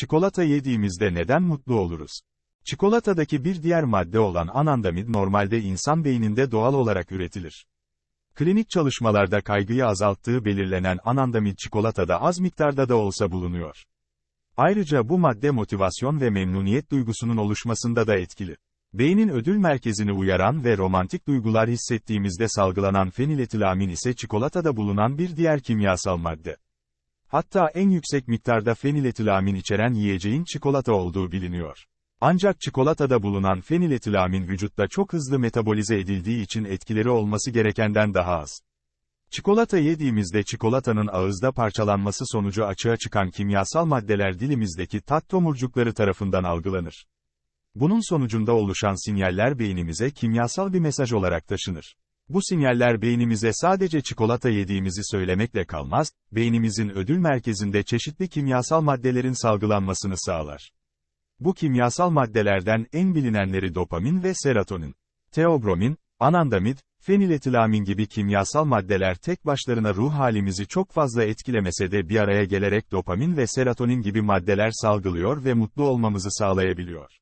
Çikolata yediğimizde neden mutlu oluruz? Çikolatadaki bir diğer madde olan anandamid normalde insan beyninde doğal olarak üretilir. Klinik çalışmalarda kaygıyı azalttığı belirlenen anandamid çikolatada az miktarda da olsa bulunuyor. Ayrıca bu madde motivasyon ve memnuniyet duygusunun oluşmasında da etkili. Beynin ödül merkezini uyaran ve romantik duygular hissettiğimizde salgılanan feniletilamin ise çikolatada bulunan bir diğer kimyasal madde. Hatta en yüksek miktarda feniletilamin içeren yiyeceğin çikolata olduğu biliniyor. Ancak çikolatada bulunan feniletilamin vücutta çok hızlı metabolize edildiği için etkileri olması gerekenden daha az. Çikolata yediğimizde çikolatanın ağızda parçalanması sonucu açığa çıkan kimyasal maddeler dilimizdeki tat tomurcukları tarafından algılanır. Bunun sonucunda oluşan sinyaller beynimize kimyasal bir mesaj olarak taşınır. Bu sinyaller beynimize sadece çikolata yediğimizi söylemekle kalmaz, beynimizin ödül merkezinde çeşitli kimyasal maddelerin salgılanmasını sağlar. Bu kimyasal maddelerden en bilinenleri dopamin ve serotonin. Teobromin, anandamid, feniletilamin gibi kimyasal maddeler tek başlarına ruh halimizi çok fazla etkilemese de bir araya gelerek dopamin ve serotonin gibi maddeler salgılıyor ve mutlu olmamızı sağlayabiliyor.